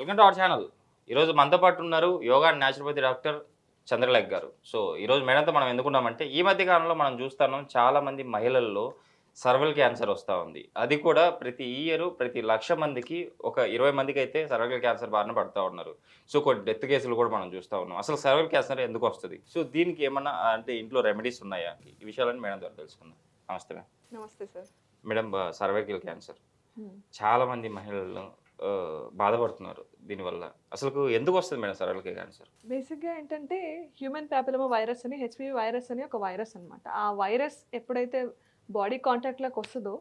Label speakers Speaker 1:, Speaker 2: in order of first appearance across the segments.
Speaker 1: Welcome to our channel ఈరోజు మనతో పాటు ఉన్నారు yoga and naturopathy doctor Chandralekh గారు. సో ఈరోజు మేడంతో మనం ఎందుకున్నామంటే ఈ మధ్య కాలంలో మనం చూస్తున్నాం చాలా మంది మహిళల్లో సర్వల్ క్యాన్సర్ వస్తూ ఉంది. అది కూడా ప్రతి ఇయర్ ప్రతి లక్ష మందికి ఒక ఇరవై మందికి అయితే సర్వల్ క్యాన్సర్ బారిన పడుతూ ఉన్నారు. సో కొన్ని డెత్ కేసులు కూడా మనం చూస్తూ ఉన్నాం. అసలు సర్వల్ క్యాన్సర్ ఎందుకు వస్తుంది? సో దీనికి ఏమన్నా అంటే ఇంట్లో రెమెడీస్ ఉన్నాయా? ఈ విషయాలని మేడం ద్వారా తెలుసుకుందాం. నమస్తే మేడం
Speaker 2: నమస్తే సార్.
Speaker 1: మేడం సర్వైకల్ క్యాన్సర్ చాలా మంది మహిళలు ఆ, బాధపడుతున్నారు దీనివల్ల. అసలు ఎందుకు వస్తుంది మేడం సర్వైకల్ క్యాన్సర్
Speaker 2: బేసిక్గా ఏంటంటే హ్యూమన్ ప్యాపిలమా వైరస్ అని హెచ్పివి వైరస్ అని ఒక వైరస్ అన్నమాట. ఆ వైరస్ ఎప్పుడైతే బాడీ కాంటాక్ట్లోకి వస్తుందో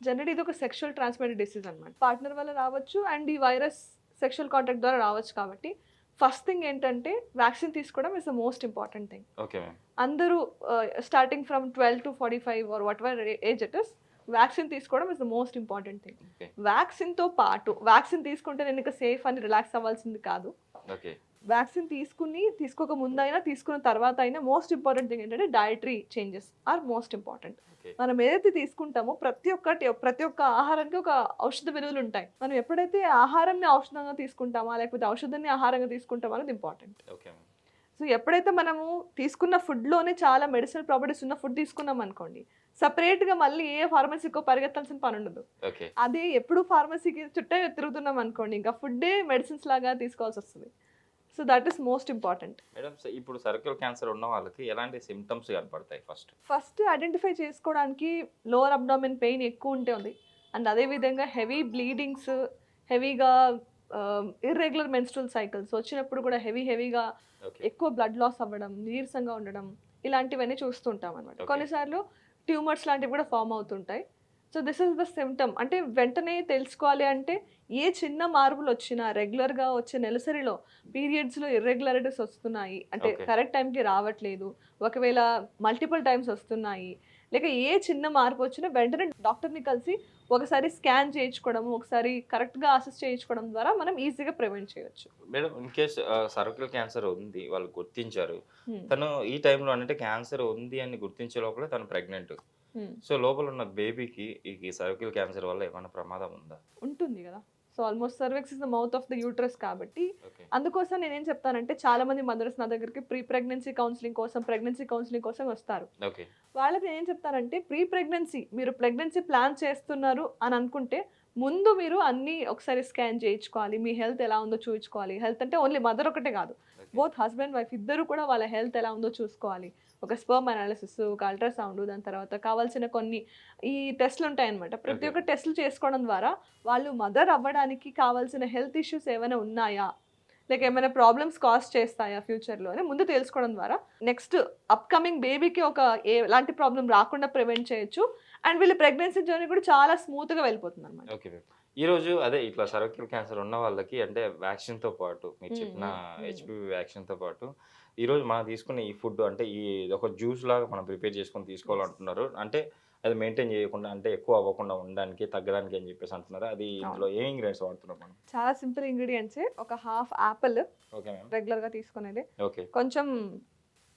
Speaker 2: జనరల్ ఇది ఒక సెక్షువల్ ట్రాన్స్మిటెడ్ డిసీజ్ అనమాట పార్ట్నర్ వల్ల రావచ్చు అండ్ ఈ వైరస్ సెక్షువల్ కాంటాక్ట్ ద్వారా రావచ్చు కాబట్టి ఫస్ట్ థింగ్ ఏంటంటే వ్యాక్సిన్ తీసుకోవడం is the most important thing అందరూ starting from twelve to forty five or whatever age it is vaccine తీసుకోవడం is the most important thing వ్యాక్సిన్తో పాటు వ్యాక్సిన్ తీసుకుంటే నేను ఇక సేఫ్ అని రిలాక్స్ అవ్వాల్సింది కాదు.
Speaker 1: ఓకే
Speaker 2: వ్యాక్సిన్ తీసుకుని తీసుకోక ముందైనా తీసుకున్న తర్వాత అయినా మోస్ట్ ఇంపార్టెంట్ థింగ్ ఏంటంటే dietary changes are most important మనం ఏదైతే తీసుకుంటామో ప్రతి ఒక్కటి ప్రతి ఒక్క ఆహారానికి ఒక ఔషధ విలువలు ఉంటాయి. మనం ఎప్పుడైతే ఆహారాన్ని ఔషధంగా తీసుకుంటామా లేకపోతే ఔషధాన్ని ఆహారంగా తీసుకుంటామా అనేది ఇంపార్టెంట్ సో ఎప్పుడైతే మనము తీసుకున్న ఫుడ్లోనే చాలా మెడిసినల్ ప్రాపర్టీస్ ఉన్న ఫుడ్ తీసుకున్నాం అనుకోండి సపరేట్గా మళ్ళీ ఏ ఫార్మసీకో పరిగెత్తాల్సిన పని ఉండదు
Speaker 1: ఓకే.
Speaker 2: అదే ఎప్పుడు ఫార్మసీకి చుట్టే తిరుగుతున్నాం అనుకోండి ఇంకా ఫుడ్డే మెడిసిన్స్ లాగా తీసుకోవాల్సి వస్తుంది. So that is most important.
Speaker 1: Madam ఇప్పుడు సర్కిల్ క్యాన్సర్ ఉన్న వాళ్ళకి ఎలాంటి సిమ్టమ్స్ కనపడతాయి ఫస్ట్?
Speaker 2: ఫస్ట్ ఐడెంటిఫై చేసుకోవడానికి లోవర్ అబ్డామిన్ పెయిన్ ఎక్కువ ఉంటే ఉంది. అండ్ అదేవిధంగా హెవీ బ్లీడింగ్స్ హెవీగా ఇర్రెగ్యులర్ మెన్స్ట్రల్ సైకిల్స్ వచ్చినప్పుడు కూడా హెవీ హెవీగా ఎక్కువ బ్లడ్ లాస్ అవ్వడం నీరసంగా ఉండడం ఇలాంటివన్నీ చూస్తుంటాం అనమాట. కొన్నిసార్లు ట్యూమర్స్ లాంటివి కూడా ఫామ్ అవుతుంటాయి. So this is the symptom అంటే వెంటనే తెలుసుకోవాలి అంటే ఏ చిన్న మార్పులు వచ్చినా రెగ్యులర్గా వచ్చే నెలసరిలో పీరియడ్స్లో ఇర్రెగ్యులారిటీస్ వస్తున్నాయి. అంటే. కరెక్ట్ టైంకి రావట్లేదు. ఒకవేళ మల్టిపుల్ టైమ్స్ వస్తున్నాయి. లేక ఏ చిన్న మార్పు వచ్చినా వెంటనే డాక్టర్ని కలిసి ఒకసారి స్కాన్ చేయించుకోవడం ఒకసారి కరెక్ట్గా అసెస్ చేయించుకోవడం ద్వారా మనం ఈజీగా ప్రివెంట్ చేయొచ్చు.
Speaker 1: Madam in case cervical cancer ఉంది వాళ్ళు గుర్తించారు. తను ఈ టైంలో అంటే క్యాన్సర్ ఉంది అని గుర్తించే లోపల తను ప్రెగ్నెంట్. సో లోపల ఉన్న బేబీకి ఈ సర్కిల్ క్యాన్సర్ వల్ల ఏమైనా ప్రమాదం ఉందా?
Speaker 2: ఉంటుంది కదా. So almost cervix is the mouth of the uterus కాబట్టి అందుకోసం నేనేం చెప్తానంటే చాలా మంది మదర్స్ నా దగ్గరికి ప్రీ ప్రెగ్నెన్సీ కౌన్సిలింగ్ కోసం ప్రెగ్నెన్సీ కౌన్సిలింగ్ కోసం వస్తారు. వాళ్ళకి నేను ఏం చెప్తానంటే ప్రీ ప్రెగ్నెన్సీ మీరు ప్రెగ్నెన్సీ ప్లాన్ చేస్తున్నారు అని అనుకుంటే ముందు మీరు అన్ని ఒకసారి స్కాన్ చేయించుకోవాలి. మీ హెల్త్ ఎలా ఉందో చూపించుకోవాలి హెల్త్ అంటే ఓన్లీ మదర్ ఒకటే కాదు. బోత్ హస్బెండ్ వైఫ్ ఇద్దరు కూడా వాళ్ళ హెల్త్ ఎలా ఉందో చూసుకోవాలి. ఒక స్పర్మ్ అనాలిసిస్ ఒక అల్ట్రాసౌండ్ దాని తర్వాత కావాల్సిన కొన్ని ఈ టెస్ట్లు ఉంటాయన్నమాట. ప్రతి. ఒక్క టెస్ట్లు చేసుకోవడం ద్వారా వాళ్ళు మదర్ అవ్వడానికి కావాల్సిన హెల్త్ ఇష్యూస్ ఏమైనా ఉన్నాయా? లేక ఏమైనా ప్రాబ్లమ్స్ కాజ్ చేస్తాయా ఫ్యూచర్లో అని ముందు తెలుసుకోవడం ద్వారా నెక్స్ట్ అప్కమింగ్ బేబీకి ఒక ఏ- ఎలాంటి ప్రాబ్లం రాకుండా ప్రివెంట్ చేయొచ్చు. అండ్ వీళ్ళ ప్రెగ్నెన్సీ జర్నీ కూడా చాలా స్మూత్గా వెళ్ళిపోతుంది అనమాట
Speaker 1: ఓకే. ఈరోజు అదే ఇట్లా సర్కిల్ క్యాన్సర్ ఉన్న వాళ్ళకి అంటే వ్యాక్సిన్తో పాటు మీరు చెప్పిన. హెచ్పివి వ్యాక్సిన్తో పాటు ఈరోజు మనం తీసుకున్న ఈ ఫుడ్ అంటే ఈ ఒక జ్యూస్ లాగా మనం ప్రిపేర్ చేసుకొని తీసుకోవాలంటున్నారు అంటే అది మెయింటైన్ చేయకుండా అంటే ఎక్కువ అవ్వకుండా ఉండడానికి తగ్గడానికి అని చెప్పేసి అంటున్నారు. అది ఇందులో ఏ ఇంగ్రీడియంట్స్ వాడుతున్నాం మనం?
Speaker 2: చాలా సింపుల్ ఇంగ్రీడియంట్స్. ఒక హాఫ్ యాపిల్
Speaker 1: ఓకే మ్యామ్.
Speaker 2: రెగ్యులర్గా తీసుకునేది.
Speaker 1: ఓకే.
Speaker 2: కొంచెం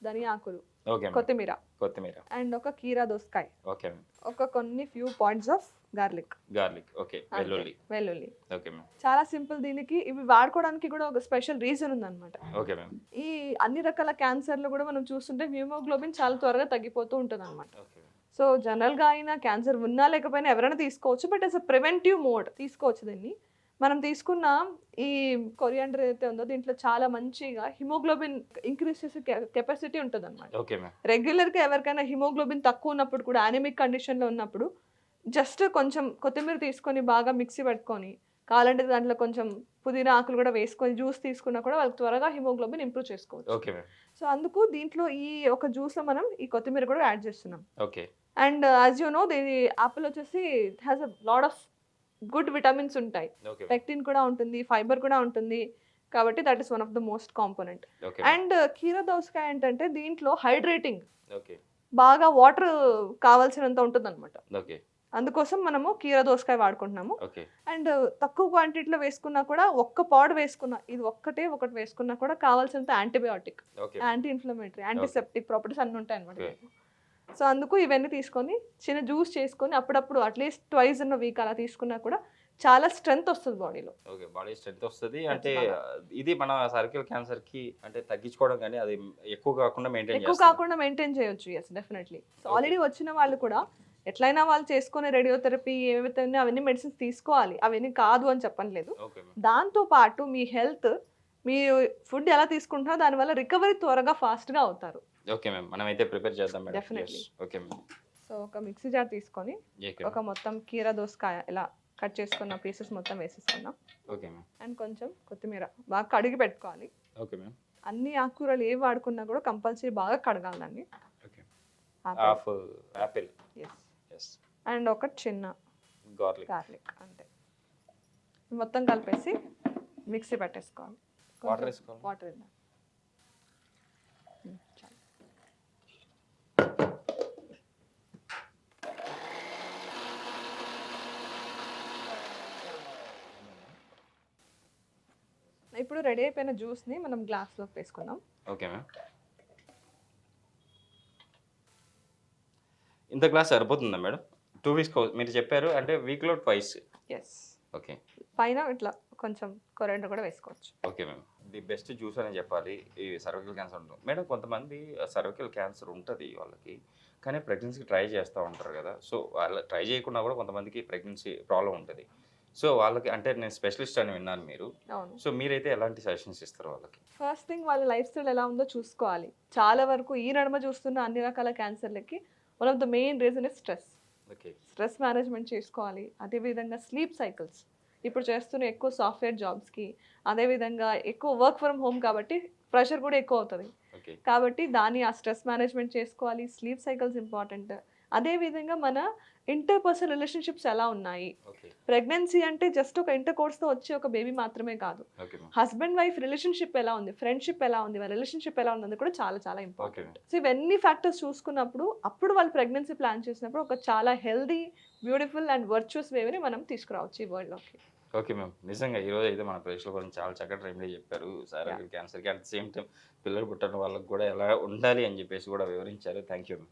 Speaker 2: ధనియా ఆకులు
Speaker 1: ఓకే మ్యామ్
Speaker 2: కొత్తిమీర.
Speaker 1: కొత్తిమీర.
Speaker 2: అండ్ ఒక కీరా దోసకాయ.
Speaker 1: ఓకే
Speaker 2: ఒక కొన్ని few points of garlic.
Speaker 1: Garlic. Okay వెల్లుల్లి.
Speaker 2: వెల్లుల్లి.
Speaker 1: ఓకే మ్యామ్
Speaker 2: చాలా సింపుల్ దీనికి. ఇవి వాడుకోవడానికి కూడా ఒక స్పెషల్ రీజన్ ఉందన్నమాట.
Speaker 1: ఓకే మ్యామ్
Speaker 2: ఈ అన్ని రకాల క్యాన్సర్లు కూడా మనం చూస్తుంటే హ్యూమోగ్లోబిన్ చాలా త్వరగా తగ్గిపోతూ ఉంటుంది అనమాట
Speaker 1: ఓకే
Speaker 2: సో జనరల్గా అయినా క్యాన్సర్ ఉన్నా లేకపోయినా ఎవరైనా తీసుకోవచ్చు. But as a preventive mode తీసుకోవచ్చు దీన్ని. మనం తీసుకున్న ఈ కొరియాండర్ ఏదైతే ఉందో దీంట్లో చాలా మంచిగా హిమోగ్లోబిన్ ఇంక్రీజ్ చేసే కెపాసిటీ ఉంటుంది అనమాట రెగ్యులర్గా ఎవరికైనా హిమోగ్లోబిన్ తక్కువ ఉన్నప్పుడు కూడా యానిమిక్ కండిషన్లో ఉన్నప్పుడు జస్ట్ కొంచెం కొత్తిమీర తీసుకొని బాగా మిక్సీ పెట్టుకొని కావాలంటే దాంట్లో కొంచెం పుదీనా ఆకులు కూడా వేసుకొని జ్యూస్ తీసుకున్నా కూడా వాళ్ళకి త్వరగా హిమోగ్లోబిన్ ఇంప్రూవ్ చేసుకోవచ్చు. సో అందుకు దీంట్లో ఈ ఒక జ్యూస్లో మనం ఈ కొత్తిమీర కూడా యాడ్ చేస్తున్నాం.
Speaker 1: Okay.
Speaker 2: And as you know దీని యాపిల్ వచ్చేసి it has a lot of good vitamins ఉంటాయి. పెక్టిన్ కూడా ఉంటుంది ఫైబర్ కూడా ఉంటుంది. కాబట్టి that is one of the most component and కీరా దోసకాయ ఏంటంటే దీంట్లో హైడ్రేటింగ్ బాగా వాటర్ కావాల్సినంత ఉంటుంది అనమాట అందుకోసం మనము కీరా దోసకాయ వాడుకుంటున్నాము. అండ్ తక్కువ క్వాంటిటీలో వేసుకున్నా కూడా ఒక్క పాడు వేసుకున్నా ఇది ఒక్కటే ఒకటి వేసుకున్నా కూడా కావాల్సినంత antibiotic anti inflammatory antiseptic properties అన్ని ఉంటాయి అనమాట. సో అందుకు ఇవన్నీ తీసుకొని చిన్న జ్యూస్ చేసుకొని అప్పుడప్పుడు అట్లీస్ట్ ట్వైస్ ఇన్ వీక్ అలా తీసుకున్నా కూడా చాలా స్ట్రెంగ్త్ వస్తుంది బాడీలో.
Speaker 1: ఓకే బాడీ స్ట్రెంత్ వస్తుంది. అంటే ఇది మన సర్కిల్ క్యాన్సర్కి అంటే తగ్గించుకోవడం కానీ అది ఎక్కువ కాకుండా మెయింటైన్
Speaker 2: ఎక్కువ కాకుండా మెయింటైన్ చేయొచ్చు ఎస్ డెఫినెట్లీ సో ఆల్రెడీ వచ్చిన వాళ్ళు కూడా ఎట్లయినా వాళ్ళు చేసుకునే రేడియోథెరపీ ఏవైతే ఉన్నాయో అవన్నీ మెడిసిన్స్ తీసుకోవాలి అవన్నీ కాదు అని చెప్పట్లేదు
Speaker 1: ఓకే
Speaker 2: దాంతో పాటు మీ హెల్త్ మీ ఫుడ్ ఎలా తీసుకుంటున్నారో దానివల్ల రికవరీ త్వరగా ఫాస్ట్గా అవుతారు.
Speaker 1: ఓకే మ్యామ్ మనం అయితే ప్రిపేర్ చేద్దాం madam.
Speaker 2: Definitely.
Speaker 1: Okay ma'am.
Speaker 2: So ఒక మిక్సీ జార్ తీసుకొని ఒక మొత్తం కీర దోసకాయ ఇలా కట్ చేసుకున్న పీసెస్ మొత్తం వేసేసుకుందాం.
Speaker 1: Okay ma'am.
Speaker 2: అండ్ కొంచెం కొత్తిమీర బాగా కడిగి పెట్టుకోవాలి.
Speaker 1: Okay ma'am.
Speaker 2: అన్ని ఆకుకూరలు ఏ వాడుకున్నా కూడా కంపల్సరీ బాగా కడగాలండి.
Speaker 1: Okay. Half apple
Speaker 2: yes
Speaker 1: yes
Speaker 2: and ఒక చిన్న
Speaker 1: గార్లిక్
Speaker 2: గార్లిక్ అంతే. మొత్తం కలిపేసి మిక్సీ పెట్టేసుకోవాలి.
Speaker 1: వాటర్ వేసుకోవాలి.
Speaker 2: వాటర్ వేద్దాం మ్మ్, చాలు. ఇప్పుడు రెడీ అయిపోయిన జ్యూస్ని మనం గ్లాస్లోకి వేసుకుందాం
Speaker 1: ఓకే మ్యామ్. ఇంత గ్లాస్ సరిపోతుందా మేడం? టూ వీక్స్ మీరు చెప్పారు అంటే వీక్లో ట్వైస్
Speaker 2: ఎస్
Speaker 1: ఓకే.
Speaker 2: పైన ఇట్లా కొంచెం కొరెండర్ కూడా వేసుకోవచ్చు.
Speaker 1: Okay ma'am. The best juice అని చెప్పాలి. ఈ సర్వికల్ క్యాన్సర్ ఉంటుంది. మేడం కొంతమంది సర్వికల్ క్యాన్సర్ ఉంటుంది వాళ్ళకి కానీ ప్రెగ్నెన్సీకి ట్రై చేస్తూ ఉంటారు కదా. సో వాళ్ళ ట్రై చేయకుండా కూడా కొంతమందికి ప్రెగ్నెన్సీ ప్రాబ్లం ఉంటుంది. సో వాళ్ళకి అంటే నేను స్పెషలిస్ట్ అని విన్నాను మీరు.
Speaker 2: అవును.
Speaker 1: సో మీరైతే ఎలాంటి సజెషన్స్ ఇస్తారు వాళ్ళకి?
Speaker 2: ఫస్ట్ థింగ్ వాళ్ళ లైఫ్ స్టైల్ ఎలా ఉందో చూసుకోవాలి. చాలా వరకు ఈ నడుమ చూస్తున్న అన్ని రకాల క్యాన్సర్లకి one of the main reason is stress
Speaker 1: okay
Speaker 2: stress management చేసుకోవాలి. అదేవిధంగా స్లీప్ సైకిల్స్ ఇప్పుడు చేస్తున్న ఎక్కువ సాఫ్ట్వేర్ జాబ్స్కి అదేవిధంగా ఎక్కువ వర్క్ ఫ్రమ్ హోమ్ కాబట్టి ప్రెషర్ కూడా ఎక్కువ అవుతుంది. కాబట్టి దాన్ని ఆ స్ట్రెస్ మేనేజ్మెంట్ చేసుకోవాలి. స్లీప్ సైకిల్స్ ఇంపార్టెంట్ అదేవిధంగా మన ఇంటర్ పర్సనల్ రిలేషన్షిప్స్ ఎలా ఉన్నాయి? ప్రెగ్నెన్సీ అంటే జస్ట్ ఒక ఇంటర్ కోర్స్తో వచ్చే ఒక బేబీ మాత్రమే కాదు. హస్బెండ్ వైఫ్ రిలేషన్షిప్ ఎలా ఉంది? ఫ్రెండ్షిప్ ఎలా ఉంది? వాళ్ళ రిలేషన్షిప్ ఎలా ఉంది? కూడా చాలా చాలా ఇంపార్టెంట్. సో ఇవన్నీ ఫ్యాక్టర్స్ చూసుకున్నప్పుడు అప్పుడు వాళ్ళు ప్రెగ్నెన్సీ ప్లాన్ చేసినప్పుడు ఒక చాలా హెల్దీ బ్యూటిఫుల్ అండ్ వర్చువస్ వేవ్ని మనం తీసుకురావచ్చు ఈ వరల్డ్లోకి
Speaker 1: ఓకే మ్యామ్. నిజంగా ఈరోజు అయితే మన ప్రేక్షకుల గురించి చాలా చక్కటి రెమెడీ చెప్పారు. సర్వికల్ క్యాన్సర్కి అట్ ద సేమ్ టైం పిల్లలు పుట్టిన వాళ్ళకి కూడా ఎలా ఉండాలి అని చెప్పేసి కూడా వివరించారు. Thank you ma'am.